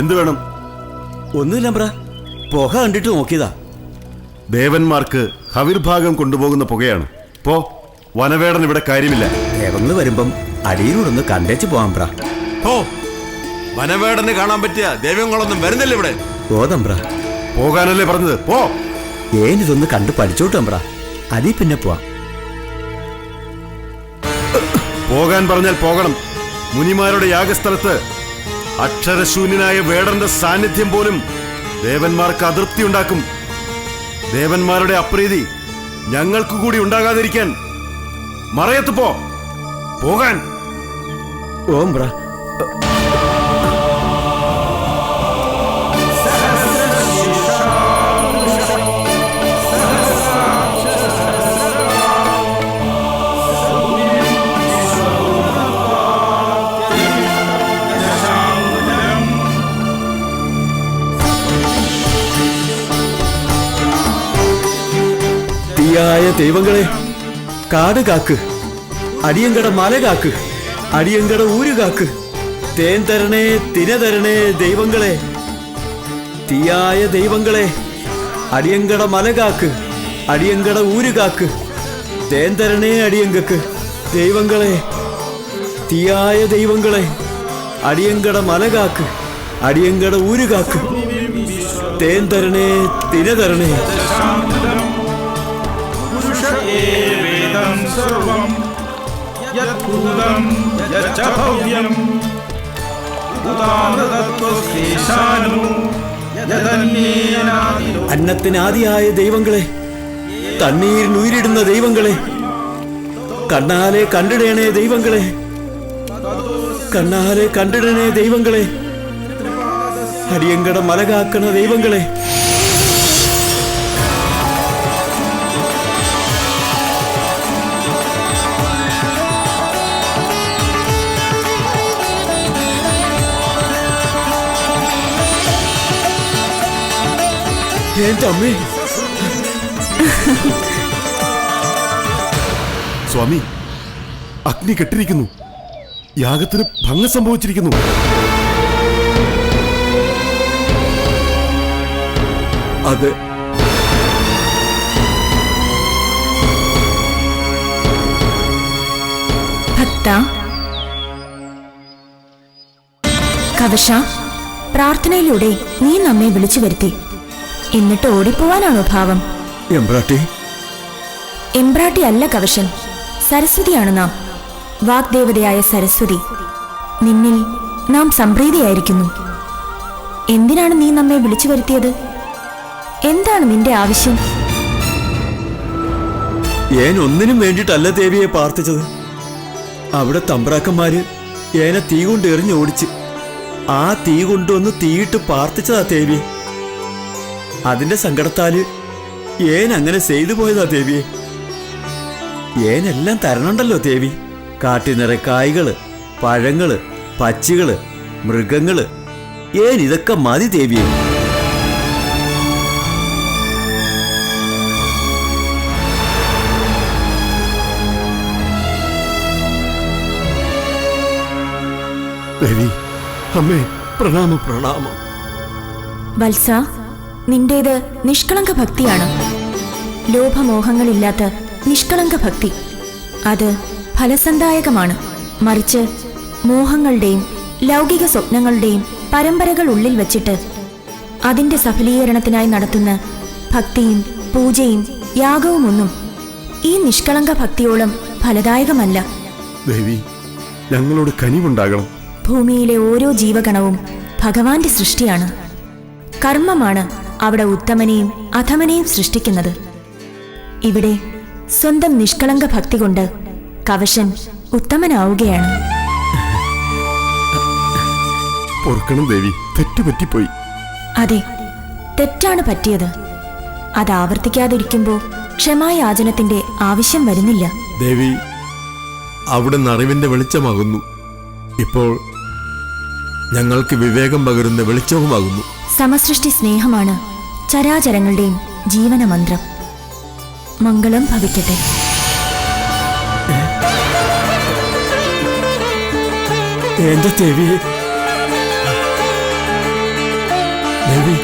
എന്തു വേണം? ഒന്നുമില്ല ബ്ര പുക കണ്ടിട്ട് നോക്കിയതാ. ദേവന്മാർക്ക് ഹവിർഭാഗം കൊണ്ടുപോകുന്ന പുകയാണ്. പോ വനവേടൻ ഇവിടെ കാര്യമില്ല. ദേവങ്ങൾ വരുമ്പം അടിയിലൂടൊന്ന് കണ്ടേച്ച് പോവാം ബ്ര പോ വനവേടന് കാണാൻ പറ്റിയ ദേവങ്ങളൊന്നും വരുന്നില്ല ഇവിടെ. ബോധം ബ്ര പോകാനല്ലേ പറഞ്ഞത്? പോ. ഏനിതൊന്ന് കണ്ടു പഠിച്ചോട്ടാം ബ്ര അടി പിന്നെ പോവാം. പോകാൻ പറഞ്ഞാൽ പോകണം. മുനിമാരുടെ യാഗസ്ഥലത്ത് അക്ഷരശൂന്യനായ വേടന്റെ സാന്നിധ്യം പോലും ദേവന്മാർക്ക് അതൃപ്തി ഉണ്ടാക്കും. ദേവന്മാരുടെ അപ്രീതി ഞങ്ങൾക്ക് കൂടി ഉണ്ടാകാതിരിക്കാൻ മറയത്ത് പോ. പോകാൻ. ഓം തീയായ ദൈവങ്ങളെ കാട് കാക്ക് അടിയങ്കട മല കാക്ക് അടിയങ്കട ഊര് കാക്ക് തേൻ തരണേ തിന തരണേ ദൈവങ്ങളെ തീയായ ദൈവങ്ങളെ അടിയങ്കട മല കാക്ക് അടിയങ്കട ഊര് കാക്ക് തേൻ തരണേ അടിയങ്കക്ക് ദൈവങ്ങളെ തീയായ ദൈവങ്ങളെ അടിയങ്കട മല കാക്ക് അടിയങ്കട ഊര് കാക്ക് തേൻ തരണേ തിന തരണേ അന്നത്തിനാദിയായ ദൈവങ്ങളെ തണ്ണീരിനുയിരിടുന്ന ദൈവങ്ങളെ കണ്ണാലെ കണ്ടിടേണേ ദൈവങ്ങളെ കണ്ണാലെ കണ്ടിടണേ ദൈവങ്ങളെ ഹരിയങ്കട മലകാക്കണ ദൈവങ്ങളെ എന്റെ അമ്മേ സ്വാമി അഗ്നി കെട്ടിരിക്കുന്നു യാഗത്തിന് ഭംഗം സംഭവിച്ചിരിക്കുന്നു അത്. ഭക്ത. കവശ പ്രാർത്ഥനയിലൂടെ നീ നമ്മെ വിളിച്ചു വരുത്തി എന്നിട്ട് ഓടിപ്പോവാനാണോ ഭാവം? എംബ്രാട്ടി എംബ്രാട്ടി അല്ല കവശൻ. സരസ്വതിയാണ് നാം. വാഗ്ദേവതയായ സരസ്വതി നിന്നിൽ നാം സംപ്രീതിയായിരിക്കുന്നു. എന്തിനാണ് നീ നമ്മെ വിളിച്ചു വരുത്തിയത്? എന്താണ് നിന്റെ ആവശ്യം? ഏൻ ഒന്നിനും വേണ്ടിയിട്ടല്ല ദേവിയെ പ്രാർത്ഥിച്ചത്. അവിടെ തമ്പ്രാക്കന്മാര് ഏനെ തീ കൊണ്ട് എറിഞ്ഞ് ഓടിച്ച് ആ തീ കൊണ്ടുവന്ന് തീയിട്ട് പ്രാർത്ഥിച്ചതാ ദേവി. അതിന്റെ സങ്കടത്താൽ ഏൻ അങ്ങനെ ചെയ്തു പോയതാ ദേവിയെ ഏനെല്ലാം തരണുണ്ടല്ലോ ദേവി? കാട്ടിനിറ നിറയെ കായ്കൾ പഴങ്ങൾ പച്ചികൾ മൃഗങ്ങൾ. ഏൻ ഇതൊക്കെ മതി ദേവിയെ? ദേവി അമ്മേ പ്രണാമം പ്രണാമം. വത്സ നിന്റേത് നിഷ്കളങ്ക ഭക്തിയാണ്. ലോഭമോഹങ്ങളില്ലാത്ത നിഷ്കളങ്ക ഭക്തി. അത് ഫലസന്ദായകമാണ്. മറിച്ച് മോഹങ്ങളുടെയും ലൗകിക സ്വപ്നങ്ങളുടെയും പരമ്പരകൾ ഉള്ളിൽ വച്ചിട്ട് അതിന്റെ സഫലീകരണത്തിനായി നടത്തുന്ന ഭക്തിയും പൂജയും യാഗവുമൊന്നും ഈ നിഷ്കളങ്ക ഭക്തിയോളം ഫലദായകമല്ല. ദേവി ഞങ്ങളോട് കനിവുണ്ടാകണം. ഭൂമിയിലെ ഓരോ ജീവഗണവും ഭഗവാന്റെ സൃഷ്ടിയാണ്. കർമ്മമാണ് അവിടെ ഉത്തമനെയും അധമനെയും സൃഷ്ടിക്കുന്നത്. ഇവിടെ സ്വന്തം നിഷ്കളങ്ക ഭക്തി കൊണ്ട് കവശൻ ഉത്തമനാവുകയാണ്. പൊറുക്കണം ദേവി. തെറ്റുപറ്റിപ്പോയി അതെ തെറ്റാണ് പറ്റിയത്. അത് ആവർത്തിക്കാതിരിക്കുമ്പോൾ ക്ഷമായാചനത്തിന്റെ ആവശ്യം വരുന്നില്ല. ദേവി അവിടെ അറിവിന്റെ വെളിച്ചമാകുന്നു. ഇപ്പോൾ ഞങ്ങൾക്ക് വിവേകം പകരുന്ന വെളിച്ചവുമാകുന്നു. സമസൃഷ്ടി സ്നേഹമാണ്. ചരാചരങ്ങളുടെയും ജീവനമന്ത്രം. മംഗളം ഭവിക്കട്ടെ. എന്റെ ദേവി. ദേവി.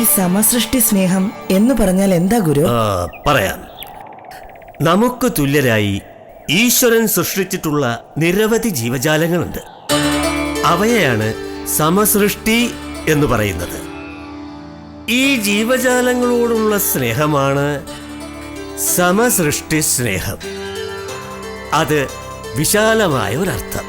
ഈ സമസൃഷ്ടി സ്നേഹം എന്ന് പറഞ്ഞാൽ എന്താ ഗുരു? ആ, പറയാം. നമുക്ക് തുല്യരായി ഈശ്വരൻ സൃഷ്ടിച്ചിട്ടുള്ള നിരവധി ജീവജാലങ്ങളുണ്ട്. അവയെയാണ് സമസൃഷ്ടി എന്ന് പറയുന്നത്. ഈ ജീവജാലങ്ങളോടുള്ള സ്നേഹമാണ് സമസൃഷ്ടി സ്നേഹം. അത് വിശാലമായ ഒരർത്ഥം.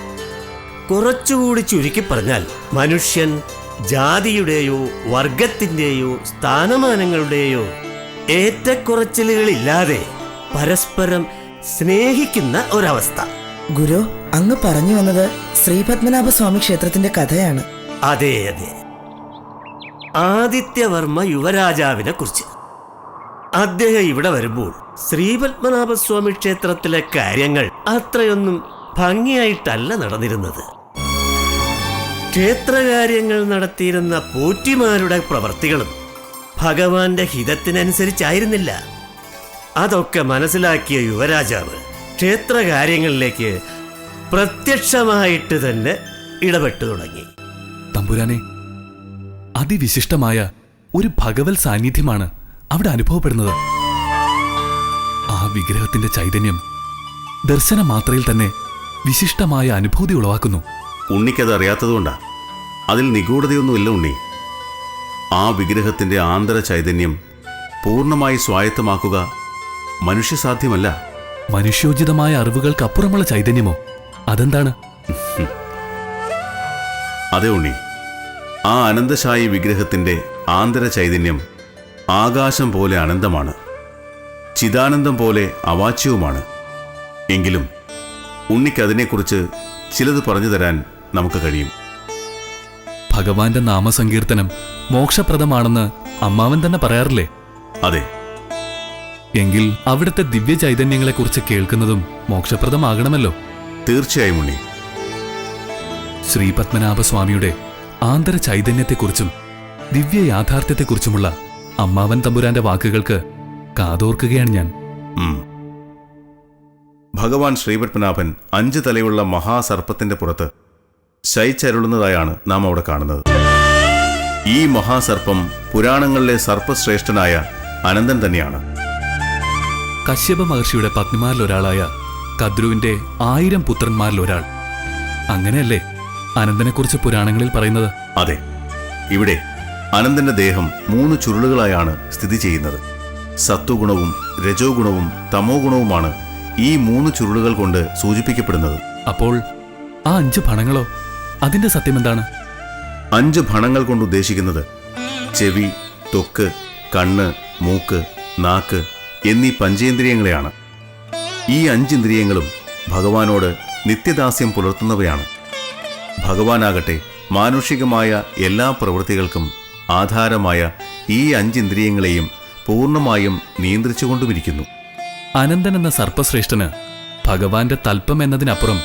കുറച്ചുകൂടി ചുരുക്കി പറഞ്ഞാൽ മനുഷ്യൻ ജാതിയുടെയോ വർഗത്തിന്റെയോ സ്ഥാനമാനങ്ങളുടെയോ ഏറ്റക്കുറച്ചിലുകളില്ലാതെ പരസ്പരം സ്നേഹിക്കുന്ന ഒരവസ്ഥ. ഗുരു അങ്ങ് പറഞ്ഞു വന്നത് ശ്രീപത്മനാഭ സ്വാമി ക്ഷേത്രത്തിന്റെ കഥയാണ്. അതെ അതെ. ആദിത്യവർമ്മ യുവരാജാവിനെ കുറിച്ച്. അദ്ദേഹം ഇവിടെ വരുമ്പോൾ ശ്രീപത്മനാഭസ്വാമി ക്ഷേത്രത്തിലെ കാര്യങ്ങൾ അത്രയൊന്നും ഭംഗിയായിട്ടല്ല നടന്നിരുന്നത്. ക്ഷേത്രകാര്യങ്ങൾ നടത്തിയിരുന്ന പോറ്റിമാരുടെ പ്രവർത്തികളും ഭഗവാന്റെ ഹിതത്തിനനുസരിച്ചായിരുന്നില്ല. അതൊക്കെ മനസ്സിലാക്കിയ യുവരാജാവ് ക്ഷേത്രകാര്യങ്ങളിലേക്ക് പ്രത്യക്ഷമായിട്ട് തന്നെ ഇടപെട്ടു തുടങ്ങി. തമ്പുരാനെ അതിവിശിഷ്ടമായ ഒരു ഭഗവത് സാന്നിധ്യമാണ് അവിടെ അനുഭവപ്പെടുന്നത്. ആ വിഗ്രഹത്തിന്റെ ചൈതന്യം ദർശന മാത്രയിൽ തന്നെ വിശിഷ്ടമായ അനുഭൂതി ഉളവാക്കുന്നു. ഉണ്ണിക്കത് അറിയാത്തതുകൊണ്ടാ. അതിൽ നിഗൂഢതയൊന്നുമില്ല ഉണ്ണി. ആ വിഗ്രഹത്തിന്റെ ആന്തര ചൈതന്യം പൂർണമായി സ്വായത്തമാക്കുക മനുഷ്യസാധ്യമല്ല. മനുഷ്യോചിതമായ അറിവുകൾക്കപ്പുറമുള്ള ചൈതന്യമോ? അതെന്താണ്? അതെ ഉണ്ണി. ആ അനന്തശായി വിഗ്രഹത്തിന്റെ ആന്തര ചൈതന്യം ആകാശം പോലെ അനന്തമാണ്. ചിദാനന്ദം പോലെ അവാച്യവുമാണ്. എങ്കിലും ഉണ്ണിക്കതിനെക്കുറിച്ച് ചിലത് പറഞ്ഞു തരാൻ നമുക്ക് കഴിയും. ഭഗവാന്റെ നാമസങ്കീർത്തനം മോക്ഷപ്രദമാണെന്ന് അമ്മാവൻ തന്നെ പറയാറില്ലേ? അതെ. എങ്കിൽ അവിടുത്തെ ദിവ്യ ചൈതന്യങ്ങളെക്കുറിച്ച് കേൾക്കുന്നതും മോക്ഷപ്രദമാകണമല്ലോ. തീർച്ചയായും ഉണ്ണി. ശ്രീ പത്മനാഭസ്വാമിയുടെ ആന്തര ചൈതന്യത്തെക്കുറിച്ചും ദിവ്യ യാഥാർത്ഥ്യത്തെക്കുറിച്ചുമുള്ള അമ്മാവൻ തമ്പുരാന്റെ വാക്കുകൾക്ക് കാതോർക്കുകയാണ് ഞാൻ. ഭഗവാൻ ശ്രീപത്മനാഭൻ അഞ്ച് തലയുള്ള മഹാസർപ്പത്തിന്റെ പുറത്ത് ശയിച്ചരുളുന്നതായാണ് നാം അവിടെ കാണുന്നത്. ഈ മഹാസർപ്പം പുരാണങ്ങളിലെ സർപ്പശ്രേഷ്ഠനായ അനന്തൻ തന്നെയാണ്. കശ്യപ മഹർഷിയുടെ പത്നിമാരിൽ ഒരാളായ കദ്രുവിന്റെ ആയിരം പുത്രന്മാരിൽ ഒരാൾ. അങ്ങനെയല്ലേ അനന്തനെക്കുറിച്ച് പുരാണങ്ങളിൽ പറയുന്നത്? അതെ. ഇവിടെ അനന്തന്റെ ദേഹം മൂന്ന് ചുരുളുകളായാണ് സ്ഥിതി ചെയ്യുന്നത്. സത്വഗുണവും രജോ ഗുണവും തമോ ഗുണവുമാണ് ഈ മൂന്ന് ചുരുളുകൾ കൊണ്ട് സൂചിപ്പിക്കപ്പെടുന്നത്. അപ്പോൾ ആ അഞ്ച് ഭണങ്ങളോ? അതിന്റെ സത്യം എന്താണ്? അഞ്ച് ഭണങ്ങൾ കൊണ്ട് ഉദ്ദേശിക്കുന്നത് ചെവി തൊക്ക് കണ്ണ് മൂക്ക് നാക്ക് എന്നീ പഞ്ചേന്ദ്രിയങ്ങളെയാണ്. ഈ അഞ്ചിന്ദ്രിയങ്ങളും ഭഗവാനോട് നിത്യദാസ്യം പുലർത്തുന്നവയാണ്. ഭഗവാനാകട്ടെ മാനുഷികമായ എല്ലാ പ്രവൃത്തികൾക്കും ആധാരമായ ഈ അഞ്ചിന്ദ്രിയങ്ങളെയും പൂർണമായും നിയന്ത്രിച്ചുകൊണ്ടുമിരിക്കുന്നു. അനന്തൻ എന്ന സർപ്പശ്രേഷ്ഠന് ഭഗവാന്റെ തൽപ്പം എന്നതിനപ്പുറം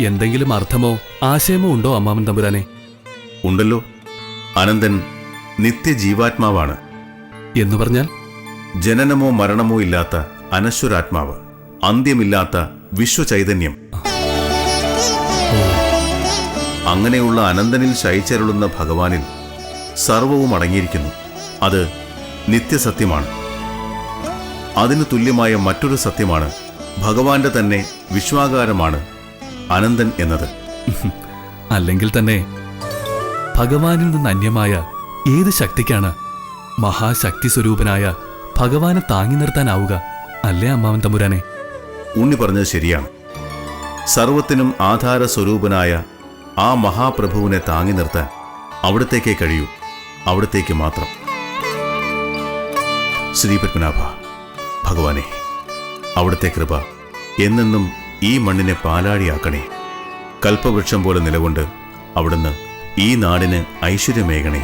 എന്തെങ്കിലും അർത്ഥമോ ആശയമോ ഉണ്ടോ അമ്മാവൻ തമ്പുരാനെ? ഉണ്ടല്ലോ. അനന്തൻ നിത്യജീവാത്മാവാണ്. എന്ന് പറഞ്ഞാൽ? ജനനമോ മരണമോ ഇല്ലാത്ത അനശ്വരാത്മാവ് അന്ത്യമില്ലാത്ത വിശ്വചൈതന്യം. അങ്ങനെയുള്ള അനന്തനിൽ ശയിച്ചരുളുന്ന ഭഗവാനിൽ സർവവും അടങ്ങിയിരിക്കുന്നു. അത് നിത്യസത്യമാണ്. അതിനു തുല്യമായ മറ്റൊരു സത്യമാണ് ഭഗവാന്റെ തന്നെ വിശ്വാകാരമാണ് അനന്തൻ എന്നത്. അല്ലെങ്കിൽ തന്നെ ഭഗവാനിൽ നിന്ന് അന്യമായ ഏത് ശക്തിക്കാണ് മഹാശക്തി സ്വരൂപനായ ഭഗവാനെ താങ്ങി നിർത്താനാവുക. അല്ലേ അമ്മാവൻ തമ്പുരാനെ? ഉണ്ണി പറഞ്ഞത് ശരിയാണ്. സർവത്തിനും ആധാര സ്വരൂപനായ ആ മഹാപ്രഭുവിനെ താങ്ങി നിർത്താൻ അവിടത്തേക്കേ കഴിയൂ. അവിടത്തേക്ക് മാത്രം. ശ്രീ പത്മനാഭ ഭഗവാനെ അവിടുത്തെ കൃപ എന്നെന്നും ഈ മണ്ണിനെ പാലാഴിയാക്കണേ കൽപ്പവൃക്ഷം പോലെ നിലകൊണ്ട് അവിടുന്ന് ഈ നാടിന് ഐശ്വര്യമേകണേ.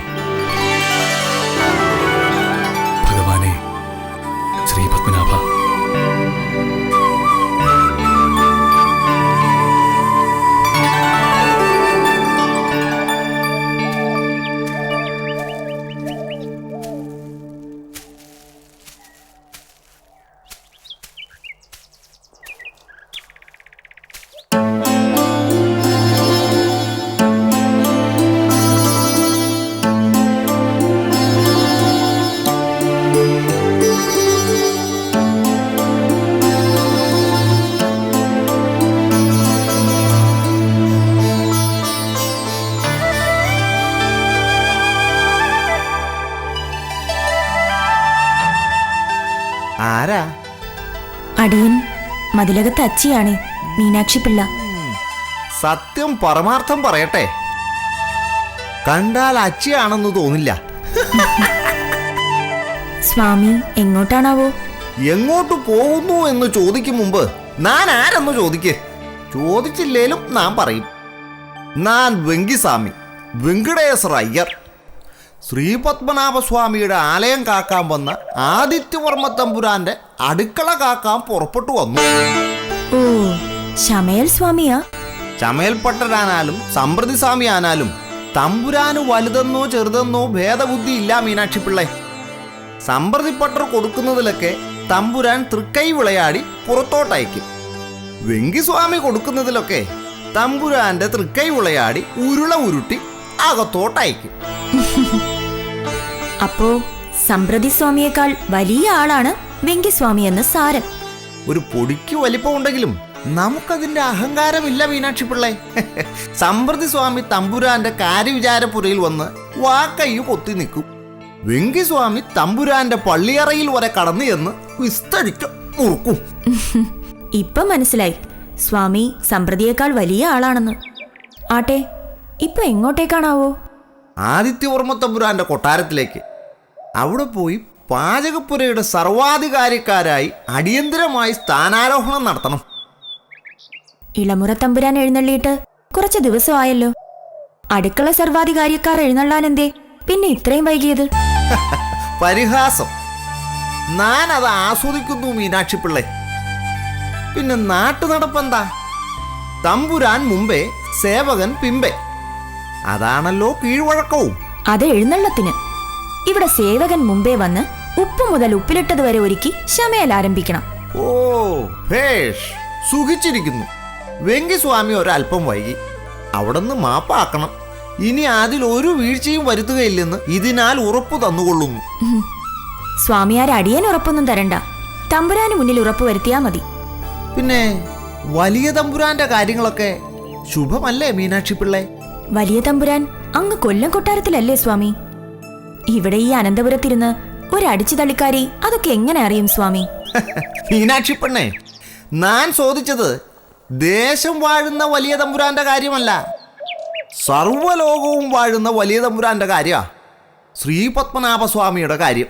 മതിലകത്ത് അച്ചിയാണ് മീനാക്ഷി പിള്ള. സത്യം പരമാർത്ഥം പറയട്ടെ. കണ്ടാൽ അച്ചിയാണെന്ന് തോന്നില്ല. സ്വാമി എങ്ങോട്ടാണാവോ? എങ്ങോട്ട് പോകുന്നു എന്ന് ചോദിക്കും മുമ്പ് ഞാൻ ആരെന്ന് ചോദിക്ക്? ചോദിച്ചില്ലേലും നാം പറയും. ഞാൻ വെങ്കിസ്വാമി വെങ്കടേശ്വര അയ്യർ. ശ്രീപത്മനാഭസ്വാമിയുടെ ആലയം കാക്കാൻ വന്ന ആദിത്യവർമ്മ തമ്പുരാന്റെ അടുക്കള കാക്കാൻ പുറപ്പെട്ടു വന്നു. ഓ ശമയൽ സ്വാമിയാ? ചമയൽപ്പട്ടരാനാലും സമ്പ്രതി സ്വാമി ആനാലും തമ്പുരാന് വലുതെന്നോ ചെറുതെന്നോ ഭേദബുദ്ധി ഇല്ല മീനാക്ഷി പിള്ളേ. സമ്പ്രതിപ്പട്ടർ കൊടുക്കുന്നതിലൊക്കെ തമ്പുരാൻ തൃക്കൈ വിളയാടി പുറത്തോട്ടയക്കും. വെങ്കിസ്വാമി കൊടുക്കുന്നതിലൊക്കെ തമ്പുരാന്റെ തൃക്കൈ വിളയാടി ഉരുള ഉരുട്ടി അകത്തോട്ടയക്കും. അപ്പോ സമ്പ്രതി സ്വാമിയേക്കാൾ വലിയ ആളാണ് വെങ്കിസ്വാമി എന്ന സാരം ഒരു പൊടിക്ക് വലിപ്പമുണ്ടെങ്കിലും നമുക്കതിന്റെ അഹങ്കാരമില്ല മീനാക്ഷി പിള്ളേ. സമ്പ്രതി സ്വാമി തമ്പുരാന്റെ കാര്യവിചാരപ്പുരയിൽ വന്ന് വാക്കയ്യു പൊത്തി നിൽക്കും. വെങ്കിസ്വാമി തമ്പുരാന്റെ പള്ളിയറയിൽ വരെ കടന്നു എന്ന് വിസ്തരിച്ച് മുറുക്കും. ഇപ്പൊ മനസ്സിലായി. സ്വാമി സമ്പ്രതിയേക്കാൾ വലിയ ആളാണെന്ന്. ആട്ടെ ഇപ്പൊ എങ്ങോട്ടേക്കാണാവോ? ആദിത്യവർമ്മ തമ്പുരാന്റെ കൊട്ടാരത്തിലേക്ക്. അവിടെ പോയി പാചകപ്പുരയുടെ സർവാധികാരിക്കാരായി അടിയന്തരമായി സ്ഥാനാരോഹണം നടത്തണം. ഇളമുറ തമ്പുരാൻ എഴുന്നള്ളിയിട്ട് കുറച്ച് ദിവസമായല്ലോ. അടുക്കള സർവാധികാരിക്കാർ എഴുന്നള്ളാൻ എന്തേ പിന്നെ ഇത്രയും വൈകിയത്? പരിഹാസം. ഞാൻ അത് ആസ്വദിക്കുന്നു മീനാക്ഷി പിള്ളേ. പിന്നെ നാട്ടു നടപ്പെന്താ തമ്പുരാൻ മുമ്പേ സേവകൻ പിമ്പേ. അതാണല്ലോ കീഴ്വഴക്കവും. അത് എഴുന്നള്ളത്തിന്. ഇവിടെ സേവകൻ മുമ്പേ വന്ന് ഉപ്പ് മുതൽ ഉപ്പിലിട്ടത് വരെ ഒരുക്കി ശമയൽ ആരംഭിക്കണം. ഓ ഭേഷ് സുഖിച്ചിരിക്കുന്നു. വെങ്കിസ്വാമി ഒരല്പം വൈകി. അവിടുന്ന് മാപ്പാക്കണം. ഇനി അതിൽ ഒരു വീഴ്ചയും വരുത്തുകയില്ലെന്ന് ഇതിനാൽ ഉറപ്പു തന്നുകൊള്ളുന്നു. സ്വാമിയാരെ അടിയൻ ഉറപ്പൊന്നും തരണ്ട. തമ്പുരാന് മുന്നിൽ ഉറപ്പ് വരുത്തിയാ മതി. പിന്നെ വലിയ തമ്പുരാന്റെ കാര്യങ്ങളൊക്കെ ശുഭമല്ലേ മീനാക്ഷി പിള്ളേ? വലിയ തമ്പുരാൻ അങ്ങ് കൊല്ലം കൊട്ടാരത്തിലല്ലേ സ്വാമി? ഇവിടെ ഈ അനന്തപുരത്തിരുന്ന് ഒരടിച്ചു തള്ളിക്കാരി അതൊക്കെ എങ്ങനെ അറിയും സ്വാമി? മീനാക്ഷി പെണ്ണേ ഞാൻ ചോദിച്ചത് ദേശം വാഴുന്ന വലിയ തമ്പുരാന്റെ കാര്യമല്ല. സർവലോകവും വാഴുന്ന വലിയ തമ്പുരാന്റെ കാര്യ. ശ്രീപത്മനാഭസ്വാമിയുടെ കാര്യം.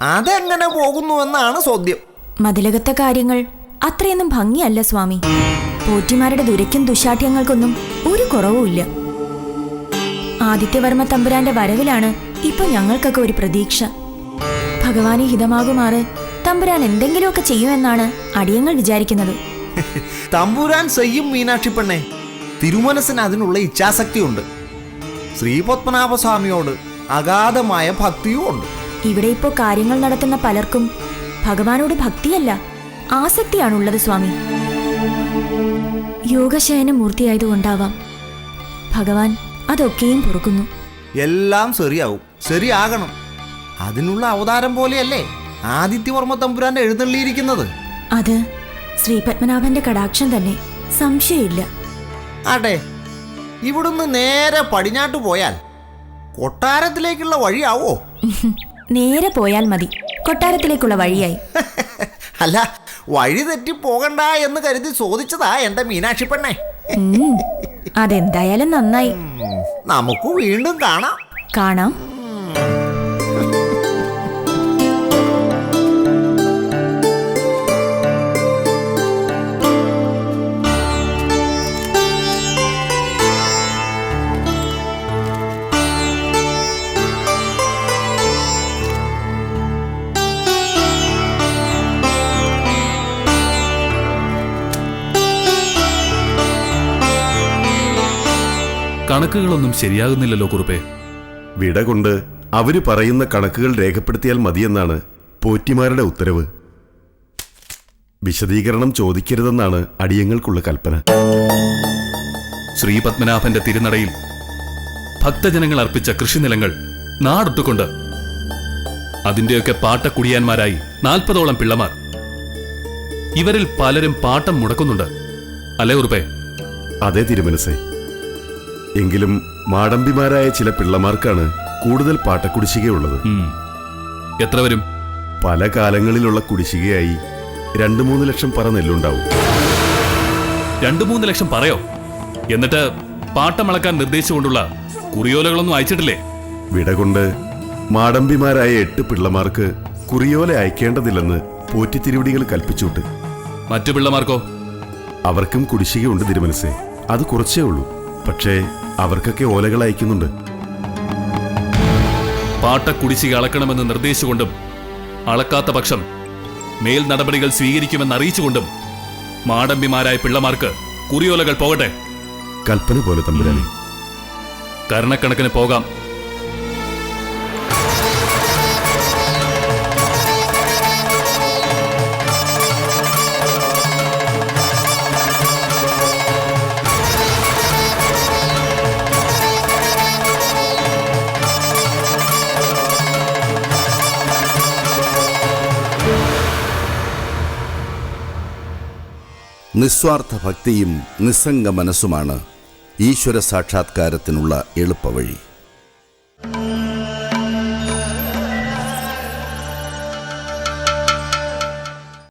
അതെങ്ങനെ പോകുന്നു എന്നാണ് ചോദ്യം. മതിലകത്തെ കാര്യങ്ങൾ അത്രയൊന്നും ഭംഗിയല്ല സ്വാമി. പോറ്റിമാരുടെ ദുരക്കും ദുശാഠ്യങ്ങൾക്കൊന്നും ഒരു കുറവുമില്ല. ആദിത്യവർമ്മ തമ്പുരാന്റെ വരവിലാണ് ഇപ്പൊ ഞങ്ങൾക്കൊക്കെ ഒരു പ്രതീക്ഷ. ഭഗവാന് ഹിതമാകുമാറ് തമ്പുരാൻ എന്തെങ്കിലുമൊക്കെ ചെയ്യുമെന്നാണ് അടിയങ്ങൾ വിചാരിക്കുന്നത്. തമ്പുരാൻ ചെയ്യും മീനാക്ഷി പെണ്ണെ തിരുമനസിന് അതിനുള്ള ഇച്ഛാശക്തിയുണ്ട്. ശ്രീപത്മനാഭസ്വാമിയോട് അഗാധമായ ഭക്തിയും ഉണ്ട്. ഇവിടെ ഇപ്പോൾ കാര്യങ്ങൾ നടത്തുന്ന പലർക്കും ഭഗവാനോട് ഭക്തിയല്ല ആസക്തിയാണുള്ളത് സ്വാമി. യോഗശയന മൂർത്തിയായതുകൊണ്ടാവാം ഭഗവാൻ അതൊക്കെയും പൊറുക്കുന്നു. എല്ലാം ശരിയാവും. ശരിയാകണം. അതിനുള്ള അവതാരം പോലെയല്ലേ ആദിത്യവർമ്മ തമ്പുരാൻ എഴുന്നള്ളിയിരിക്കുന്നത്? അത് ശ്രീ പത്മനാഭന്റെ കടാക്ഷം തന്നെ. സംശയമില്ല. അടെ ഇവിടുന്ന് നേരെ പടിഞ്ഞാട്ട് പോയാൽ കൊട്ടാരത്തിലേക്കുള്ള വഴിയാവോ? നേരെ പോയാൽ മതി. കൊട്ടാരത്തിലേക്കുള്ള വഴിയായി. അല്ല വഴി തെറ്റി പോകണ്ട എന്ന് കരുതി ചോദിച്ചതാ എന്റെ മീനാക്ഷി പെണ്ണെ അതെന്തായാലും നന്നായി. നമുക്ക് വീണ്ടും കാണാം. കാണാം. കണക്കുകളൊന്നും ശരിയാകുന്നില്ലല്ലോ കുറുപ്പേ. വിട കൊണ്ട് അവർ പറയുന്ന കണക്കുകൾ രേഖപ്പെടുത്തിയാൽ മതിയെന്നാണ് പോറ്റിമാരുടെ ഉത്തരവ്. വിശദീകരണം ചോദിക്കരുതെന്നാണ് അടിയങ്ങൾക്കുള്ള കൽപ്പന. ശ്രീ പത്മനാഭന്റെ തിരുനടയിൽ ഭക്തജനങ്ങൾ അർപ്പിച്ച കൃഷിനിലങ്ങൾ നാടൊട്ടുകൊണ്ട് അതിന്റെയൊക്കെ പാട്ടക്കുടിയാന്മാരായി നാൽപ്പതോളം പിള്ളമാർ. ഇവരിൽ പലരും പാട്ടം മുടക്കുന്നുണ്ട്. അല്ലേ ഉറുപ്പേ അതേ തിരുമനസേ. എങ്കിലും മാടമ്പിമാരായ ചില പിള്ളമാർക്കാണ് കൂടുതൽ പാട്ടക്കുടിശ്ശികയുള്ളത്. എത്ര വരും? പല കാലങ്ങളിലുള്ള കുടിശ്ശികയായി രണ്ടു മൂന്ന് ലക്ഷം പറ നെല്ലുണ്ടാവും. രണ്ടു മൂന്ന് ലക്ഷം പറയോ? എന്നിട്ട് പാട്ടമളക്കാൻ നിർദ്ദേശിച്ചുകൊണ്ടുള്ള കുറിയോലകളൊന്നും അയച്ചിട്ടില്ലേ? വിട കൊണ്ട് മാടമ്പിമാരായ എട്ട് പിള്ളമാർക്ക് കുറിയോല അയക്കേണ്ടതില്ലെന്ന് പോറ്റിത്തിരുവടികൾ കൽപ്പിച്ചുവിട്ട്. മറ്റു പിള്ളമാർക്കോ? അവർക്കും കുടിശ്ശികയുണ്ട് തിരുമനസേ. അത് കുറച്ചേ ഉള്ളൂ. പക്ഷേ അവർക്കൊക്കെ ഓലകൾ അയക്കുന്നുണ്ട്. പാട്ട കുടിശ്ശിക അളക്കണമെന്ന് നിർദ്ദേശിച്ചുകൊണ്ടും അളക്കാത്ത പക്ഷം മേൽ നടപടികൾ സ്വീകരിക്കുമെന്ന് അറിയിച്ചുകൊണ്ടും മാടമ്പിമാരായ പിള്ളമാർക്ക് കുറിയോലകൾ പോകട്ടെ? കൽപ്പന പോലെ തമ്പുരാനെ. കരണക്കണക്കിന് പോകാം. നിസ്വാർത്ഥ ഭക്തിയും നിസ്സംഗ മനസ്സുമാണ് ഈശ്വര സാക്ഷാത്കാരത്തിനുള്ള എളുപ്പവഴി.